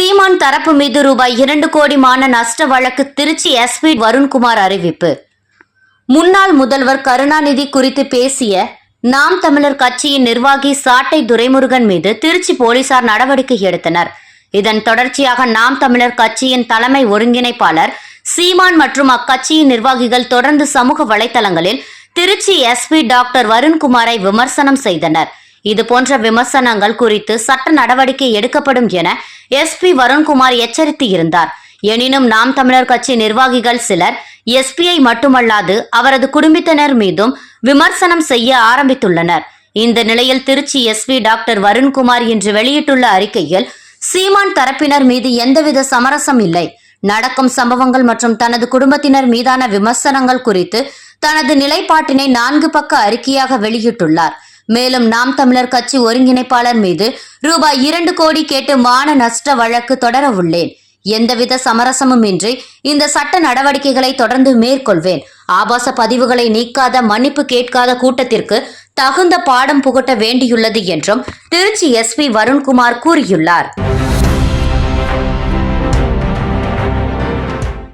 சீமான் தரப்பு மீது ரூபாய் இரண்டு கோடிமான நஷ்ட வழக்கு திருச்சி எஸ்பி வருண்குமார் அறிவிப்பு. முன்னாள் முதல்வர் கருணாநிதி குறித்து பேசிய நாம் தமிழர் கட்சியின் நிர்வாகி சாட்டை துரைமுருகன் மீது திருச்சி போலீசார் நடவடிக்கை எடுத்தனர். இதன் தொடர்ச்சியாக நாம் தமிழர் கட்சியின் தலைமை ஒருங்கிணைப்பாளர் சீமான் மற்றும் அக்கட்சியின் நிர்வாகிகள் தொடர்ந்து சமூக வலைதளங்களில் திருச்சி எஸ்பி டாக்டர் வருண்குமாரை விமர்சனம் செய்தனர். இதுபோன்ற விமர்சனங்கள் குறித்து சட்ட நடவடிக்கை எடுக்கப்படும் என எஸ்பி வருண்குமார் எச்சரித்து இருந்தார். எனினும் நாம் தமிழர் கட்சி நிர்வாகிகள் சிலர் எஸ்பியை மட்டுமல்லாது அவரது குடும்பத்தினர் மீதும் விமர்சனம் செய்ய ஆரம்பித்துள்ளனர். இந்த நிலையில் திருச்சி எஸ்பி டாக்டர் வருண்குமார் இன்று வெளியிட்டுள்ள அறிக்கையில் சீமான் தரப்பினர் மீது எந்தவித சமரசம் இல்லை. நடக்கும் சம்பவங்கள் மற்றும் தனது குடும்பத்தினர் மீதான விமர்சனங்கள் குறித்து தனது நிலைப்பாட்டினை நான்கு பக்க அறிக்கையாக வெளியிட்டுள்ளார். மேலும் நாம் தமிழர் கட்சி ஒருங்கிணைப்பாளர் மீது ரூபாய் இரண்டு கோடி கேட்டு மான நஷ்ட வழக்கு தொடர உள்ளேன். எந்தவித சமரசமும் இன்றி இந்த சட்ட நடவடிக்கைகளை தொடர்ந்து மேற்கொள்வேன். ஆபாச பதிவுகளை நீக்காத மன்னிப்பு கேட்காத கூட்டத்திற்கு தகுந்த பாடம் புகட்ட வேண்டியுள்ளது என்றும் திருச்சி எஸ்பி வருண்குமார் கூறியுள்ளார்.